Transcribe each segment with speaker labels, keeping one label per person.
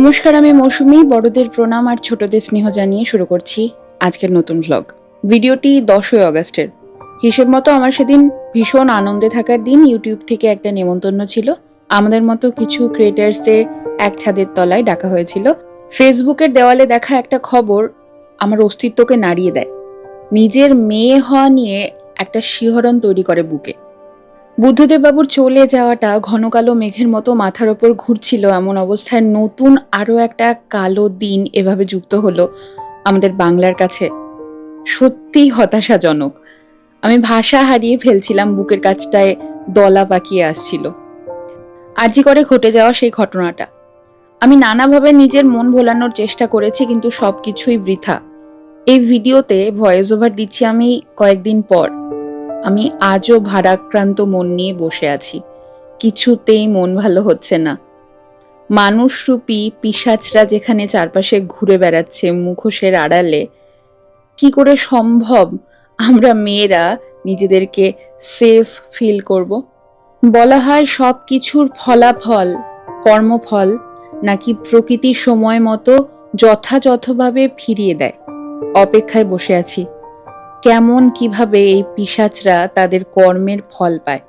Speaker 1: নমস্কার, আমি মৌসুমি, বড়দের প্রণাম আর ছোটদের স্নেহ জানিয়ে শুরু করছি আজকের নতুন ভ্লগ ভিডিওটি দশই অগস্টের হিসেব মতো আমার সেদিন ভীষণ আনন্দে থাকার দিন ইউটিউব থেকে একটা নেমন্তন্ন ছিল। আমাদের মতো কিছু ক্রিয়েটার্সদের এক ছাদের তলায় ডাকা হয়েছিল। ফেসবুকের দেওয়ালে দেখা একটা খবর আমার অস্তিত্বকে নাড়িয়ে দেয়। নিজের মেয়ে হওয়া নিয়ে একটা শিহরণ তৈরি করে বুকে। বুদ্ধদেব বাবুর চলে যাওয়াটা ঘন কালো মেঘের মতো মাথার ওপর ঘুরছিল এমন অবস্থায় নতুন আরও একটা কালো দিন এভাবে যুক্ত হলো আমাদের বাংলার কাছে। সত্যি হতাশাজনক। আমি ভাষা হারিয়ে ফেলছিলাম, বুকের কাছটায় দলা পাকিয়ে আসছিল। আর্জি করে ঘটে যাওয়া সেই ঘটনাটা। আমি নানাভাবে নিজের মন ভোলানোর চেষ্টা করেছি, কিন্তু সব কিছুই বৃথা। এই ভিডিওতে ভয়েস ওভার দিচ্ছি আমি কয়েকদিন পর। আমি আজও ভারাক্রান্ত মন নিয়ে বসে আছি। কিছুতেই মন ভালো হচ্ছে না। মানুষরূপী পিসাচরা যেখানে চারপাশে ঘুরে বেড়াচ্ছে মুখোশের আড়ালে, কি করে সম্ভব আমরা মেয়েরা নিজেদেরকে সেফ ফিল করব? বলা হয় সব কিছুর ফলাফল কর্মফল, নাকি প্রকৃতি সময় মতো যথাযথভাবে ফিরিয়ে দেয়? অপেক্ষায় বসে আছি। কেমন কীভাবে এই পিসাচরা তাদের কর্মের ফল পায়।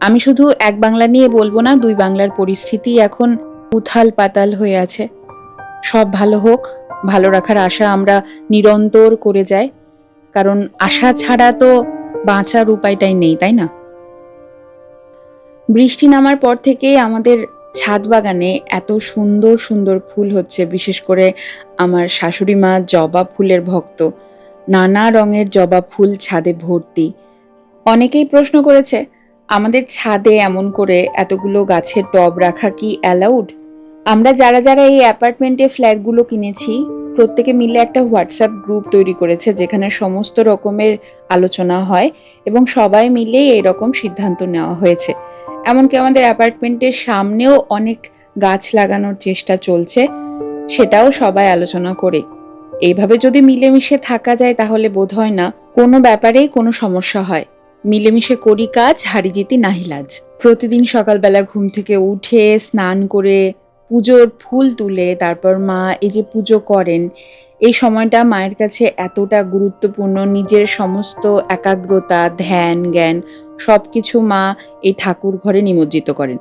Speaker 1: আমি শুধু এক বাংলা নিয়ে বলব না, দুই বাংলার পরিস্থিতি এখন উথাল পাতাল হয়ে আছে। সব ভালো হোক, ভালো রাখার আশা আমরা নিরন্তর করে যাই। কারণ আশা ছাড়া তো বাঁচার উপায়টাই নেই, তাই না? বৃষ্টি নামার পর থেকেই আমাদের ছাদ বাগানে এত সুন্দর সুন্দর ফুল হচ্ছে, বিশেষ করে আমার শাশুড়ি মা জবা ফুলের ভক্ত। নানা রঙের জবা ফুল ছাদে ভর্তি। অনেকেই প্রশ্ন করেছে, আমাদের ছাদে এমন করে এতগুলো গাছের টব রাখা কি অ্যালাউড আমরা যারা যারা এই অ্যাপার্টমেন্টে ফ্ল্যাটগুলো কিনেছি, প্রত্যেকে মিলে একটা হোয়াটসঅ্যাপ গ্রুপ তৈরি করেছে যেখানে সমস্ত রকমের আলোচনা হয় এবং সবাই মিলে এরকম সিদ্ধান্ত নেওয়া হয়েছে। এমনকি আমাদের অ্যাপার্টমেন্টের সামনেও অনেক গাছ লাগানোর চেষ্টা চলছে, সেটাও সবাই আলোচনা করে। এইভাবে যদি মিলেমিশে থাকা যায় তাহলে বোধ হয় না, কোনো ব্যাপারেই কোনো সমস্যা হয়। মিলেমিশে করি কাজ, হারি জিতি নাহিলাজ প্রতিদিন সকালবেলা ঘুম থেকে উঠে, স্নান করে, পুজোর ফুল তুলে, তারপর মা এই যে পুজো করেন, এই সময়টা মায়ের কাছে এতটা গুরুত্বপূর্ণ। নিজের সমস্ত একাগ্রতা, ধ্যান, জ্ঞান সব কিছু মা এই ঠাকুর ঘরে নিমজ্জিত করেন।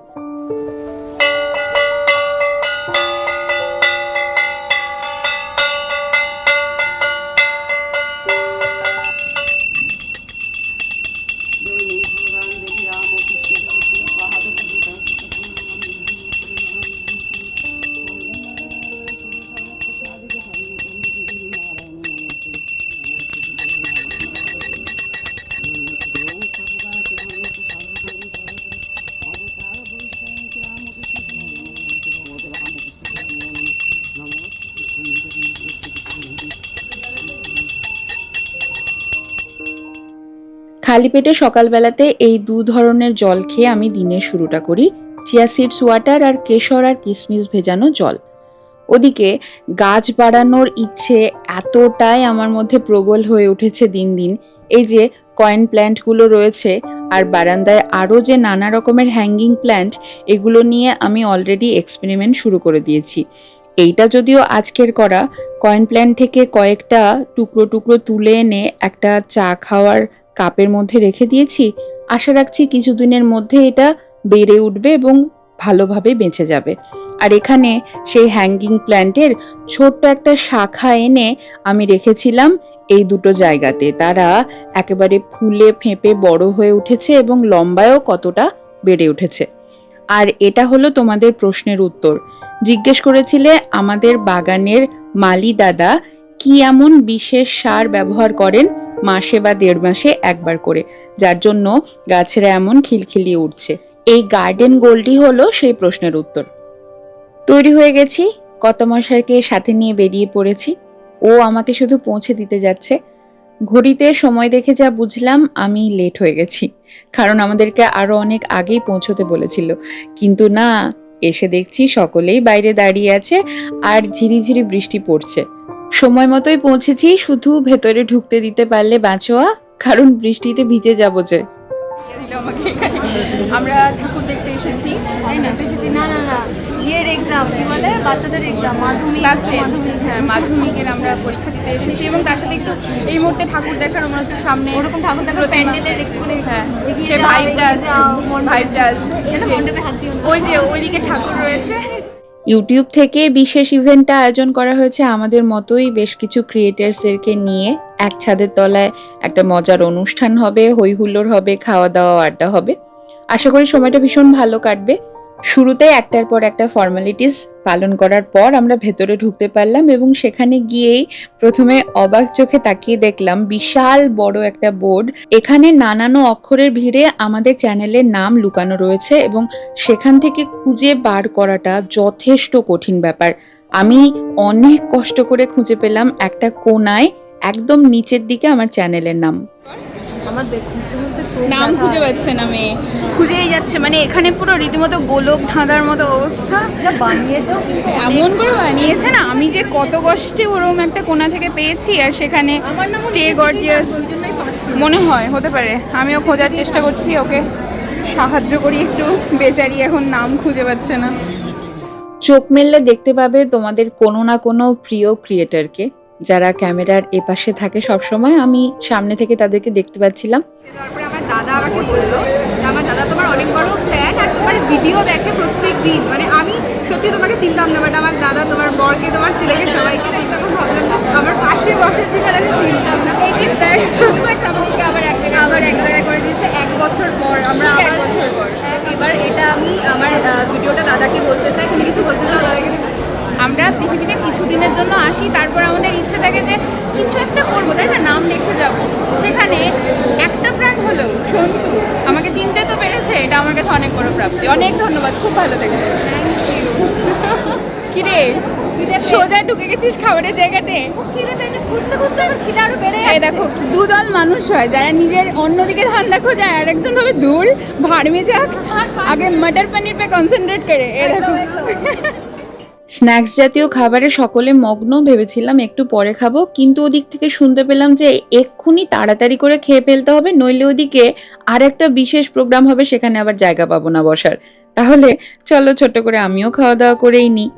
Speaker 1: খালি পেটে সকালবেলাতে এই দু ধরনের জল খেয়ে আমি দিনের শুরুটা করি। চিয়া সিডস ওয়াটার আর কেশর আর কিশমিশ ভেজানো জল। ওদিকে গাছ বাড়ানোর ইচ্ছে এতটাই আমার মধ্যে প্রবল হয়ে উঠেছে দিন দিন। এই যে কয়েন প্ল্যান্টগুলো রয়েছে আর বারান্দায় আরও যে নানা রকমের হ্যাঙ্গিং প্ল্যান্ট, এগুলো নিয়ে আমি অলরেডি এক্সপেরিমেন্ট শুরু করে দিয়েছি। এইটা যদিও আজকের করা, কয়েন প্ল্যান্ট থেকে কয়েকটা টুকরো টুকরো তুলে এনে একটা চা খাওয়ার কাপের মধ্যে রেখে দিয়েছি। আশা রাখছি কিছুদিনের মধ্যে এটা বেড়ে উঠবে এবং ভালোভাবে বেঁচে যাবে। আর এখানে সেই হ্যাঙ্গিং প্ল্যান্টের ছোট্ট একটা শাখা এনে আমি রেখেছিলাম এই দুটো জায়গাতে। তারা একেবারে ফুলে ফেঁপে বড় হয়ে উঠেছে এবং লম্বায়ও কতটা বেড়ে উঠেছে। আর এটা হলো তোমাদের প্রশ্নের উত্তর। জিজ্ঞেস করেছিলে আমাদের বাগানের মালি দাদা কি এমন বিশেষ সার ব্যবহার করেন? মাসে বা দেড় মাসে একবার করে, যার জন্য গাছেরা এমন খিলখিলিয়ে উঠছে। এই গার্ডেন গোলটি হলো সেই প্রশ্নের উত্তর। তৈরি হয়ে গেছি কত মশাইকে সাথে নিয়ে বেরিয়ে পড়েছি। ও আমাকে শুধু পৌঁছে দিতে যাচ্ছে। ঘড়িতে সময় দেখে যা বুঝলাম, আমি লেট হয়ে গেছি। কারণ আমাদেরকে আরও অনেক আগেই পৌঁছতে বলেছিল। কিন্তু না, এসে দেখছি সকলেই বাইরে দাঁড়িয়ে আছে আর ঝিরিঝিরি বৃষ্টি পড়ছে। সময় মতোই পৌঁছেছি শুধু ভেতরে ঢুকতে দিতে পারলে বাঁচোয়া কারণ বৃষ্টিতে ভিজে যাব যে।
Speaker 2: আমরা ঠাকুর দেখতে এসেছি তাই না?
Speaker 3: এসেছি না না না।
Speaker 2: ইয়ের এক্সাম কি বলে? বাচ্চাদের এক্সাম মাধ্যমিক
Speaker 3: ক্লাস
Speaker 2: মাধ্যমিক।
Speaker 3: হ্যাঁ মাধ্যমিকের আমরা পরীক্ষা দিতে এসেছি এবং তার সাথে একটু এই মুহূর্তে ঠাকুর দেখার মনে হচ্ছে সামনে
Speaker 2: ওরকম ঠাকুর দেখার প্যান্ডেলের
Speaker 3: হ্যাঁ ভাইবটা আছে ভাইবটা আছে। ওই যে ওইদিকে ঠাকুর রয়েছে।
Speaker 1: ইউটিউব থেকে বিশেষ ইভেন্টটা আয়োজন করা হয়েছে আমাদের মতোই বেশ কিছু ক্রিয়েটার্সদেরকে নিয়ে। এক ছাদের তলায় একটা মজার অনুষ্ঠান হবে, হই হুল্লোড় হবে খাওয়া দাওয়া আড্ডা হবে। আশা করি সময়টা ভীষণ ভালো কাটবে। শুরুতে একটার পর একটা ফর্মালিটিস পালন করার পর আমরা ভেতরে ঢুকতে পারলাম এবং সেখানে গিয়েই প্রথমে অবাক চোখে তাকিয়ে দেখলাম বিশাল বড় একটা বোর্ড। এখানে নানানো অক্ষরের ভিড়ে আমাদের চ্যানেলের নাম লুকানো রয়েছে এবং সেখান থেকে খুঁজে বার করাটা যথেষ্ট কঠিন ব্যাপার। আমি অনেক কষ্ট করে খুঁজে পেলাম একটা কোনায়, একদম নিচের দিকে আমার চ্যানেলের নাম।
Speaker 2: আমার দেখ খুঁজতে খুঁজতে
Speaker 3: নাম খুঁজে পাচ্ছে না মেয়ে। খুঁজেই যাচ্ছে মানে এখানে পুরো রীতিমতো গোলক ধাঁধার মতো অবস্থা
Speaker 2: এটা বানিয়েছো কিন্তু
Speaker 3: এমন করে বানিয়েছে না? আমি যে কত কষ্টে ওরকম একটা কোনা থেকে পেয়েছি আর সেখানে স্টে গর্জিয়াস। মনে হয় হতে পারে। আমিও খোঁজার চেষ্টা করছি ওকে সাহায্য করি একটু। বেচারি এখন নাম খুঁজে পাচ্ছে না।
Speaker 1: চোখ মেললে দেখতে পাবে তোমাদের কোনো না কোনো প্রিয় ক্রিয়েটারকে যারা ক্যামেরার এপাশে থাকে সবসময় আমি সামনে থেকে তাদেরকে দেখতে পাচ্ছিলাম।
Speaker 4: তারপরে আমার দাদা আমাকে বলল আমার দাদা তোমার অনেক বড় ফ্যান আর তোমার ভিডিও দেখে প্রত্যেক দিন। মানে আমি সত্যি তোমাকে চিনতাম না বাট আমার দাদা তোমার বরকে তোমার ছেলেকে সবাইকে তখন ভাবলাম আমার পাশে আমি চিনতাম না। এই আবার এক জায়গায় আবার এক জায়গায় করে দিয়েছে এক বছর পর আমরা এক বছর পর। এবার এটা আমি আমার ভিডিওটা দাদাকে বলতে চাই। তুমি কিছু বলতে চাও দাদাকে
Speaker 3: আমরা পৃথিবীতে কিছুদিনের জন্য আসি তারপর আমাদের ইচ্ছে থাকে যে কিছু একটা করব তাই না? নাম রেখে যাব। সেখানে একটা প্রাণ হলো সন্তু। আমাকে চিনতে তো পেরেছে এটা আমার কাছে অনেক বড় প্রাপ্তি। অনেক ধন্যবাদ খুব ভালো থেকে কিরে? সোজা ঢুকে গেছিস খাবারের জায়গাতে? দেখো দুদল মানুষ হয় যারা নিজের অন্যদিকে ধান্দা খোঁজায় আর একদম ভাবে দূর ভাড় মে যাক আগে মটর পনির পে কনসেন্ট্রেট করে। দেখো।
Speaker 1: স্ন্যাক্স জাতীয় খাবারে সকলে মগ্ন, ভেবেছিলাম একটু পরে খাব, কিন্তু ওদিক থেকে শুনতে পেলাম যে এক্ষুনি তাড়াতাড়ি করে খেয়ে ফেলতে হবে, নইলে ওদিকে আর একটা বিশেষ প্রোগ্রাম হবে, সেখানে আবার জায়গা পাবো না বসার। তাহলে চলো ছোট করে আমিও খাওয়া দাওয়া করেই নিই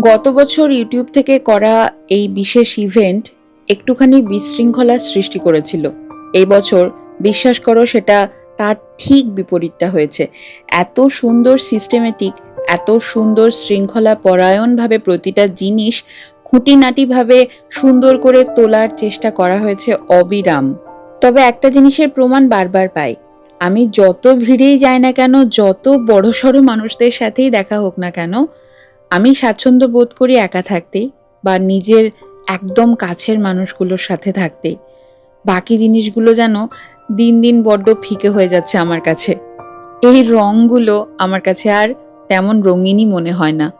Speaker 1: গত বছর ইউটিউব থেকে করা এই বিশেষ ইভেন্ট একটুখানি বিশৃঙ্খলার সৃষ্টি করেছিল। এই বছর, বিশ্বাস করো সেটা তার ঠিক বিপরীতটা হয়েছে। এত সুন্দর সিস্টেমেটিক এত সুন্দর শৃঙ্খলা পরায়ণভাবে প্রতিটা জিনিস খুঁটিনাটিভাবে সুন্দর করে তোলার চেষ্টা করা হয়েছে অবিরাম। তবে একটা জিনিসের প্রমাণ বারবার পাই। আমি যত ভিড়েই যাই না কেন, যত বড়সড় মানুষদের সাথেই দেখা হোক না কেন, আমি স্বাচ্ছন্দ্য বোধ করি একা থাকতেই বা নিজের একদম কাছের মানুষগুলোর সাথে থাকতেই বাকি জিনিসগুলো যেন দিন দিন বড্ড ফিকে হয়ে যাচ্ছে আমার কাছে। এই রঙগুলো আমার কাছে আর তেমন রঙিনই মনে হয় না।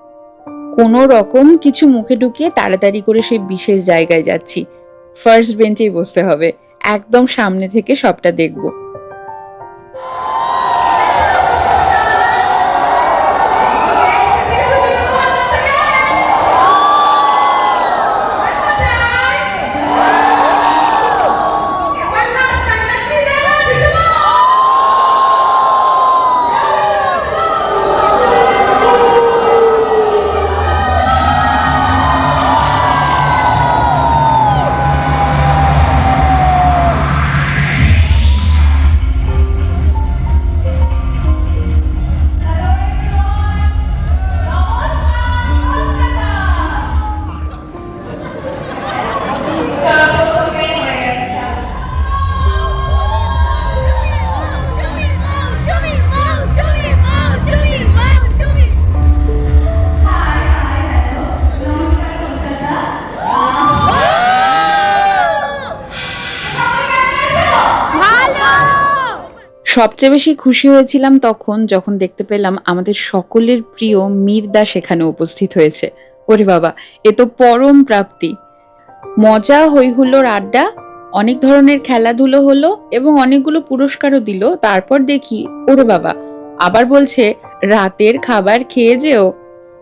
Speaker 1: কোনো রকম কিছু মুখে ঢুকিয়ে তাড়াতাড়ি করে সেই বিশেষ জায়গায় যাচ্ছি। ফার্স্ট বেঞ্চেই বসতে হবে। একদম সামনে থেকে সবটা দেখব। সবচেয়ে বেশি খুশি হয়েছিলাম তখন যখন দেখতে পেলাম আমাদের সকলের প্রিয় মীরদা সেখানে উপস্থিত হয়েছে। ওরে বাবা, এ তো পরম প্রাপ্তি। মজা হইহুল্লোর আড্ডা, অনেক ধরনের খেলাধুলো হলো এবং অনেকগুলো পুরস্কারও দিল। তারপর দেখি, ওরে বাবা, আবার বলছে, রাতের খাবার খেয়ে যেও।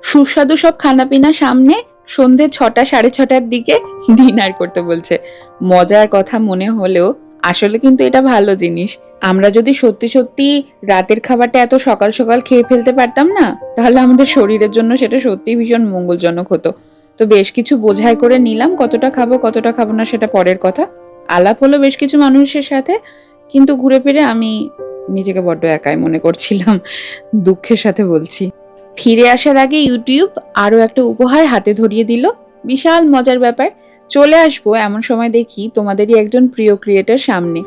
Speaker 1: সুস্বাদু সব খানাপিনা সামনে, সন্ধে ছটা, সাড়ে ছটার দিকে ডিনার করতে বলছে। মজার কথা মনে হলেও আসলে কিন্তু এটা ভালো জিনিস। আমরা যদি সত্যি সত্যি রাতের খাবারটা এত সকাল সকাল খেয়ে ফেলতে পারতাম না, তাহলে আমাদের শরীরের জন্য সেটা সত্যিই ভীষণ মঙ্গলজনক হতো। তো বেশ কিছু বোঝাই করে নিলাম, কতটা খাব কতটা খাব না সেটা পরের কথা। আলাপ হলো বেশ কিছু মানুষের সাথে, কিন্তু ঘুরে ফিরে আমি নিজেকে বড্ড একাই মনে করছিলাম, দুঃখের সাথে বলছি। ফিরে আসার আগে ইউটিউব আরও একটা উপহার হাতে ধরিয়ে দিল। বিশাল মজার ব্যাপার চলে আসব, এমন সময় দেখি তোমাদেরই একজন প্রিয় ক্রিয়েটার সামনে।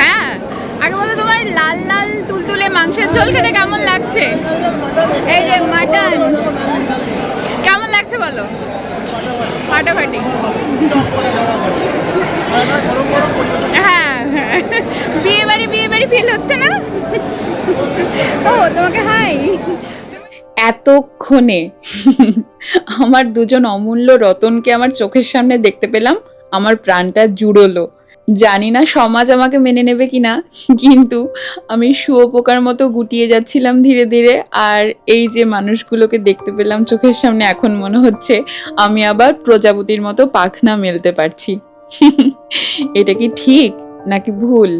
Speaker 3: হ্যাঁ আগে বলো তোমার লাল লাল তুলতুলে মাংসের ঝোল খেতে কেমন লাগছে? এই যে মাটন। কেমন লাগছে বলো? ফাটাফাটি। হ্যাঁ বিয়ে বাড়ি বিয়ে বাড়ি ফিল হচ্ছে না? ও, তোমাকে হাই
Speaker 1: এতক্ষণে। আমার দুজন অমূল্য রতনকে আমার চোখের সামনে দেখতে পেলাম, আমার প্রাণটা জুড়লো। জানি না সমাজ আমাকে মেনে নেবে কিনা, কিন্তু আমি শুয়োপোকার মতো গুটিয়ে যাচ্ছিলাম ধীরে ধীরে, আর এই যে মানুষগুলোকে দেখতে পেলাম চোখের সামনে এখন মনে হচ্ছে আমি আবার প্রজাপতির মতো পাখনা মেলতে পারছি। এটা কি ঠিক নাকি ভুল?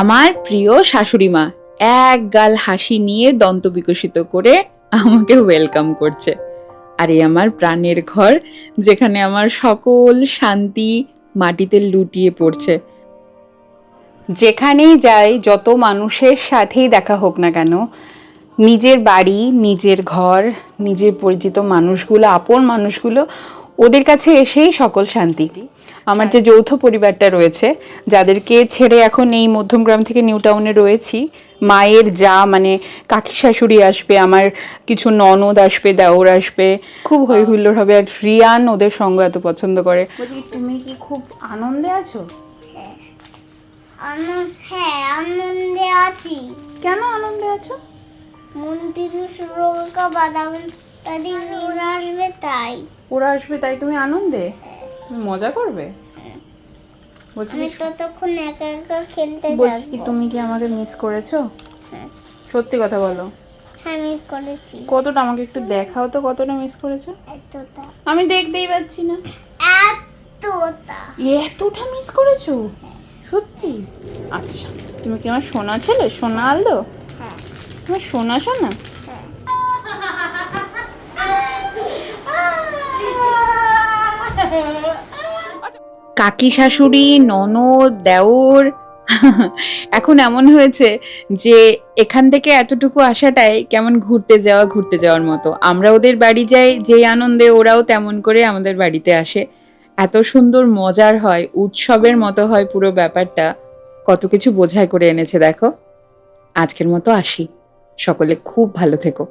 Speaker 1: আমার প্রিয় শাশুড়ি মা এক গাল হাসি নিয়ে দন্ত বিকশিত করে আমাকে ওয়েলকাম করছে। আর এই আমার প্রাণের ঘর, যেখানে আমার সকল শান্তি মাটিতে লুটিয়ে পড়ছে। যেখানেই যাই, যত মানুষের সাথেই দেখা হোক না কেন, নিজের বাড়ি, নিজের ঘর, নিজের পরিচিত মানুষগুলো, আপন মানুষগুলো, ওদের কাছে এসেই সকল শান্তি। আমার যে যৌথ পরিবারটা রয়েছে যাদেরকে ছেড়ে এখন এই মধ্যমগ্রাম থেকে নিউ টাউনে রয়েছি মায়ের যা মানে কাকি শাশুড়ি আসবে আমার কিছু ননদ আসবে দেওর আসবে খুব হই হুল্লোড় হবে। আর রিয়ান ওদের সঙ্গ এত পছন্দ করে। তুমি কি খুব আনন্দে আছো?
Speaker 5: আনন্দ হ্যাঁ আনন্দে আছি।
Speaker 1: কেন আনন্দে আছো?
Speaker 5: বাদাম ওরা আসবে তাই।
Speaker 1: ওরা আসবে তাই? তুমি আনন্দে? তুমি মজা করবে? বলছি
Speaker 5: আমি ততক্ষণ একা একা খেলতে
Speaker 1: বলছি কি তুমি কি আমাকে মিস করেছ?
Speaker 5: হ্যাঁ।
Speaker 1: সত্যি কথা বলো।
Speaker 5: হ্যাঁ মিস করেছি।
Speaker 1: কতটা আমাকে একটু দেখাও তো কতটা মিস করেছ।
Speaker 5: এতটা।
Speaker 1: আমি দেখতেই পাচ্ছি না।
Speaker 5: এতটা।
Speaker 1: এতটা মিস করেছ? সত্যি? আচ্ছা তুমি কি আমার সোনা ছেলে? সোনা আলদো
Speaker 5: হ্যাঁ।
Speaker 1: তোমার সোনা সোনা? কাকি শাশুড়ি, ননদ, দেওর, এখন এমন হয়েছে যে এখান থেকে এতটুকু আসাটাই কেমন ঘুরতে যাওয়া, ঘুরতে যাওয়ার মতো। আমরা ওদের বাড়ি যাই, যেই আনন্দে ওরাও তেমন করে আমাদের বাড়িতে আসে। এত সুন্দর মজার হয়, উৎসবের মতো হয় পুরো ব্যাপারটা। কত কিছু বোঝাই করে এনেছে, দেখো। আজকের মতো আসি। সকলে খুব ভালো থেকো।